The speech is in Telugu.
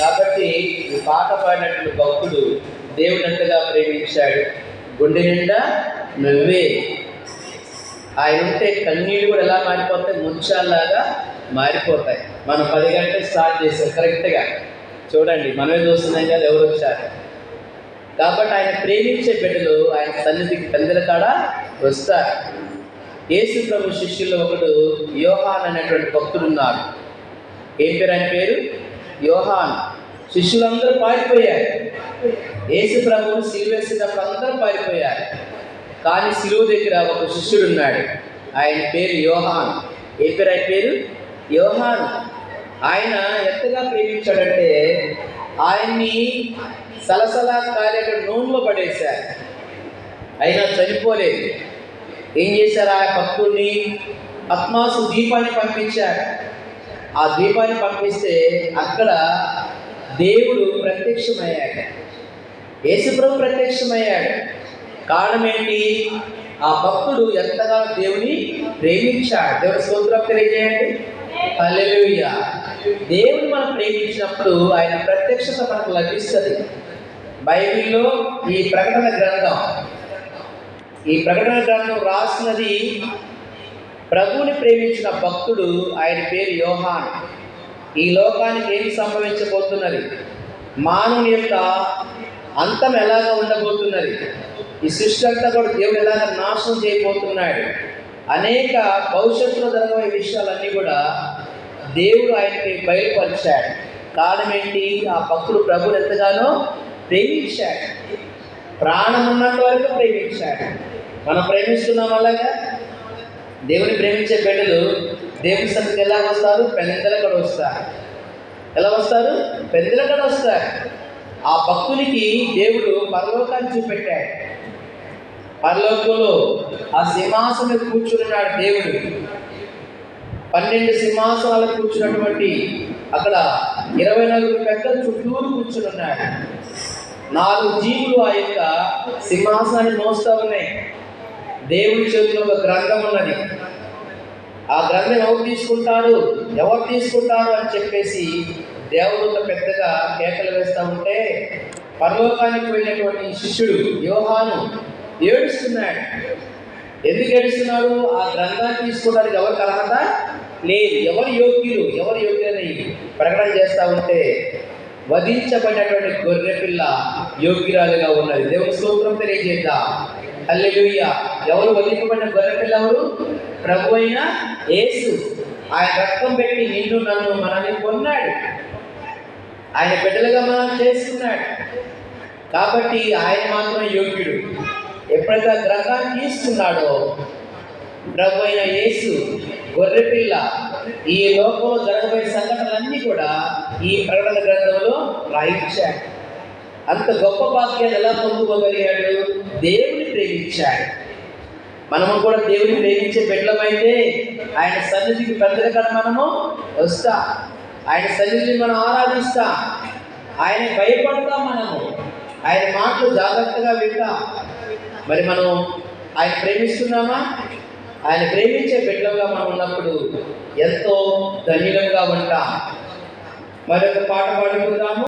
కాబట్టి ఈ పాట పాడినటువంటి భక్తుడు దేవుని ఎంతగా ప్రేమించాడు. గుండె నిండా నువ్వే. ఆయన ఉంటే కన్నీళ్ళు కూడా ఎలా మారిపోతాయి? ముంచాల్లాగా మారిపోతాయి. మనం పది గంటలకు స్టార్ట్ చేసాం కరెక్ట్గా. చూడండి మనమే చూస్తున్నాం కదా ఎవరు వచ్చారు. కాబట్టి ఆయన ప్రేమించే బిడ్డలు ఆయన సన్నిధికి తండ్రి కాడ వస్తారు. యేసు ప్రభు శిష్యుల్లో ఒకడు యోహాన్ అనేటువంటి భక్తుడు ఉన్నారు ఏం పేరు? ఆయన పేరు యోహాన్. శిష్యులందరూ పారిపోయారు. యేసు ప్రభువు సిలువేసినప్పుడు అందరూ పారిపోయారు. కానీ సిలువు దగ్గర ఒక శిష్యుడు ఉన్నాడు ఆయన పేరు యోహాన్. ఏ పేరు? ఆయన పేరు యోహాన్. ఆయన ఎంతగా ప్రేమించాడంటే ఆయన్ని సలసలా కాలేట నూనెలో పడేశారు. అయినా చనిపోలేదు. ఏం చేశారు? ఆ భక్తుడిని పద్మాసు దీపాన్ని పంపించారు. ఆ దీపాన్ని పంపిస్తే అక్కడ దేవుడు ప్రత్యక్షమయ్యాడు. యేసుప్రభు ప్రత్యక్షమయ్యాడు. కారణం ఏంటి? ఆ భక్తుడు ఎంతగా దేవుని ప్రేమించాడు. దేవుడు స్తోత్రం తెలియజేయండి. హల్లెలూయా. దేవుని మనం ప్రేమించినప్పుడు ఆయన ప్రత్యక్షత మనకు లభిస్తుంది. బైబిల్లో ఈ ప్రకటన గ్రంథం ఈ ప్రకటన గ్రంథం రాసినది ప్రభువుని ప్రేమించిన భక్తుడు ఆయన పేరు యోహాన్. ఈ లోకానికి ఏమి సంభవించబోతున్నది? మానవుని యొక్క అంతం ఎలాగ ఉండబోతున్నది? ఈ సృష్టి అంతా కూడా దేవుడు ఎలాగ నాశనం చేయబోతున్నాడు? అనేక భవిష్యత్తులో జరగబోయే విషయాలన్నీ కూడా దేవుడు ఆయనకి బయలుపరిచాడు. కారణం ఏంటి? ఆ భక్తుడు ప్రభులు ఎంతగానో ప్రేమించాడు. ప్రాణం ఉన్నంత వరకు ప్రేమించాడు. మనం ప్రేమిస్తున్నాం అలాగా? దేవుని ప్రేమించే బిడ్డలు దేవుని సన్నిధికి ఎలా వస్తారు? పెందల కూడా వస్తారు. ఎలా వస్తారు? పెందల కూడా వస్తారు. ఆ భక్తునికి దేవుడు పరలోకాన్ని చూపెట్టాడు. పరలోకంలో ఆ సింహాసనం కూర్చున్నాడు దేవుడు. పన్నెండు సింహాసనాలు కూర్చున్నటువంటి అక్కడ ఇరవై నాలుగు పెద్దలు చుట్టూరు కూర్చున్నాడు నాలుగు జీవులు ఆ యొక్క సింహాసనాన్ని మోస్తూ ఉన్నాయి. దేవుడి చేతిలో ఒక గ్రంథం ఉన్నది. ఆ గ్రంథం ఎవరు తీసుకుంటారు? ఎవరు తీసుకుంటారు అని చెప్పేసి దేవుడు పెద్దగా కేకలు వేస్తూ ఉంటే పరలోకానికి వెళ్ళినటువంటి శిష్యుడు యోహాను ఏడుస్తున్నాడు. ఎందుకు ఏడుస్తున్నాడు? ఆ గ్రంథాన్ని తీసుకోవడానికి ఎవరికి అర్హత లేదు. ఎవరు యోగ్యులు? ఎవరు యోగ్యులని ప్రకటన చేస్తూ ఉంటే వధించబడినటువంటి గొర్రె పిల్ల యోగ్యురాలుగా ఉన్నది. దేవుని సూత్రం తెలియజేద్దాం. హల్లెలూయ. ఎవరు వధింపబడిన గొర్రెపిల్ల ఎవరు ప్రభు అయిన యేసు. ఆయన రక్తం పెట్టి నిన్ను నన్ను మనల్ని కొన్నాడు. ఆయన బిడ్డలుగా మనం చేసుకున్నాడు. కాబట్టి ఆయన మాత్రమే యోగ్యుడు. ఎప్పుడైతే ఆ గ్రంథాన్ని తీసుకున్నాడో ప్రభు అయిన యేసు గొర్రెపిల్ల ఈ లోకంలో జరగబోయే సంఘటనలన్నీ కూడా ఈ ప్రకటన గ్రంథంలో రాయించాడు. అంత గొప్ప భాగ్యాన్ని ఎలా పొందుకోగలిగాడు? దేవుని ప్రేమించాడు. మనము కూడా దేవుని ప్రేమించే బిడ్డలమైతే ఆయన సన్నిధికి పెద్దల మనము వస్తాం. ఆయన సన్నిధిని మనం ఆరాధిస్తాం. ఆయన భయపడతాం మనము. ఆయన మాటలు జాగ్రత్తగా వింటాం. మరి మనం ఆయన ప్రేమిస్తున్నామా? ఆయన ప్రేమించే బిడ్డలుగా మనం ఉన్నప్పుడు ఎంతో ధన్యులంగా ఉంటాం. మరొక పాట పాడుకుందాము.